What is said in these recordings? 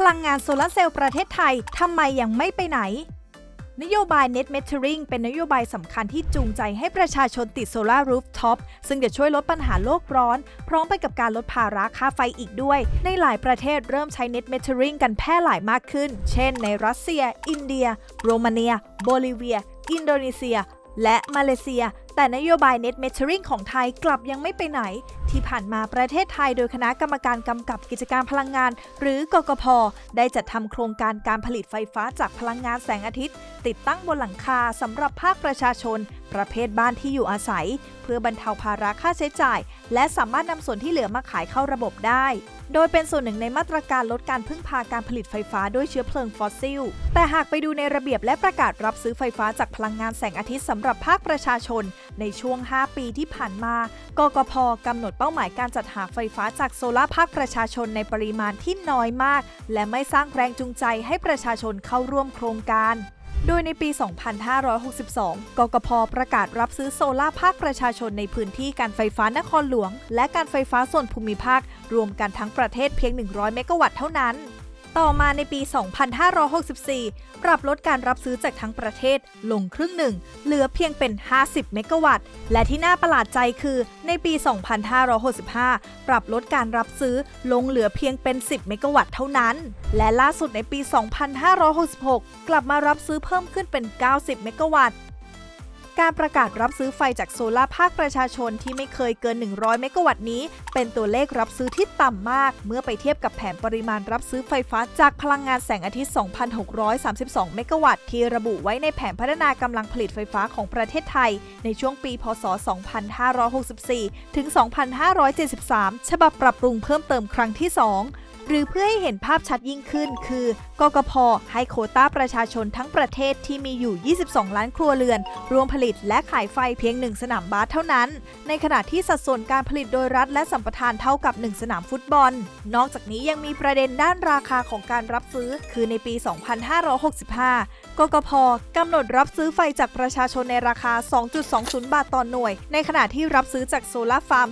พลังงานโซลาร์เซลล์ประเทศไทยทำไมยังไม่ไปไหน นโยบาย Net Metering เป็นนโยบายสำคัญที่จูงใจให้ประชาชนติดโซลารูฟท็อปซึ่งจะช่วยลดปัญหาโลกร้อน พร้อมไปกับการลดภาระค่าไฟอีกด้วย ในหลายประเทศเริ่มใช้ Net Metering กันแพร่หลายมากขึ้น เช่น ในรัสเซีย อินเดีย โรมาเนีย โบลิเวีย อินโดนีเซีย และมาเลเซีย แต่นโยบาย Net Metering ของไทยกลับยังไม่ไปไหน ที่ผ่านมาประเทศไทยโดยคณะกรรมการกำกับกิจการพลังงาน หรือกกพ ได้จัดทำโครงการการผลิตไฟฟ้าจากพลังงานแสงอาทิตย์ ติดตั้งบนหลังคาสำหรับภาคประชาชน ประเภทบ้านที่อยู่อาศัย เพื่อบรรเทาภาระค่าใช้จ่าย และสามารถนำส่วนที่เหลือมาขายเข้าระบบได้ โดยเป็นส่วนหนึ่งในมาตรการลดการพึ่งพาการผลิตไฟฟ้าด้วยเชื้อเพลิงฟอสซิล แต่หากไปดูในระเบียบและประกาศรับซื้อไฟฟ้าจากพลังงานแสงอาทิตย์สำหรับภาคประชาชน ในช่วง 5 ปีที่ผ่านมา กกพกำหนดเป้าหมายการจัดหาไฟฟ้าจากโซลาร์ภาคประชาชนในปริมาณที่น้อยมาก และไม่สร้างแรงจูงใจให้ประชาชนเข้าร่วมโครงการ โดยในปี 2562 กกพประกาศรับซื้อโซลาร์ภาคประชาชนในพื้นที่การไฟฟ้านครหลวง และการไฟฟ้าส่วนภูมิภาค รวมกันทั้งประเทศเพียง 100 เมกะวัตต์เท่านั้น ต่อมาในปี 2564 ปรับลดการรับซื้อจากทั้งประเทศลงครึ่งหนึ่ง เหลือเพียงเป็น 50 เมกะวัตต์ และที่น่าประหลาดใจคือในปี 2565 ปรับลดการรับซื้อลงเหลือเพียงเป็น 10 เมกะวัตต์เท่านั้น และล่าสุดในปี 2566 กลับมารับซื้อเพิ่มขึ้นเป็น 90 เมกะวัตต์ การประกาศรับซื้อไฟจากโซลาร์ภาคประชาชนที่ไม่เคยเกิน 100 เมกะวัตต์นี้ เป็นตัวเลขรับซื้อที่ต่ำมาก เมื่อไปเทียบกับแผนปริมาณรับซื้อไฟฟ้าจากพลังงานแสงอาทิตย์ 2,632 เมกะวัตต์ที่ระบุไว้ในแผนพัฒนากำลังผลิตไฟฟ้าของประเทศไทย ในช่วงปี พศ 2564 ถึง 2573 ฉบับปรับปรุงเพิ่มเติมครั้งที่ 2 หรือเพื่อให้เห็นภาพชัดยิ่งขึ้น คือกกพให้โควต้าประชาชนทั้งประเทศที่มีอยู่ 22 ล้านครัวเรือน รวมผลิตและขายไฟเพียง 1 สนามบาสเท่านั้น ในขณะที่สัดส่วนการผลิตโดยรัฐและสัมปทานเท่ากับ 1 สนามฟุตบอล นอกจากนี้ยังมีประเด็นด้านราคาของการรับซื้อ คือในปี 2565 กกพกำหนดรับซื้อไฟจากประชาชนในราคา 2.20 บาทต่อหน่วย ในขณะที่รับซื้อจากโซลาร์ฟาร์ม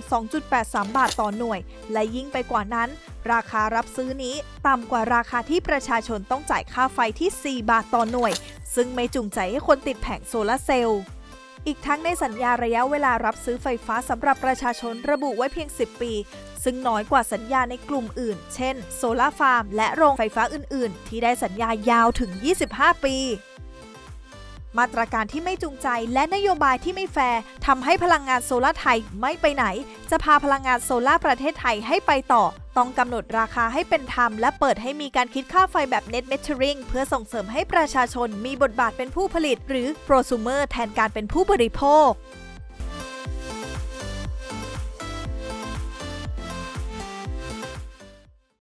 2.83 บาทต่อหน่วย และยิ่งไปกว่านั้น ราคารับซื้อนี้ต่ำกว่าราคาที่ประชาชนต้องจ่ายค่าไฟที่ 4 บาทต่อหน่วย ซึ่งไม่จูงใจให้คนติดแผงโซลาเซลล์ อีกทั้งในสัญญาระยะเวลารับซื้อไฟฟ้าสำหรับประชาชนระบุไว้เพียง 10 ปี ซึ่งน้อยกว่าสัญญาในกลุ่มอื่น เช่น โซลาร์ฟาร์ม และโรงไฟฟ้าอื่น ๆ ที่ได้สัญญายาวถึง 25 ปี มาตรการที่ไม่จูงใจและนโยบายที่ไม่แฟร์ทำให้พลังงานโซลาร์ไทยไม่ไปไหน จะพาพลังงานโซลาร์ประเทศไทยให้ไปต่อ ต้องกำหนดราคาให้เป็นธรรม และเปิดให้มีการคิดค่าไฟแบบ net metering เพื่อส่งเสริมให้ประชาชนมีบทบาทเป็นผู้ผลิต หรือ prosumer แทนการเป็นผู้บริโภค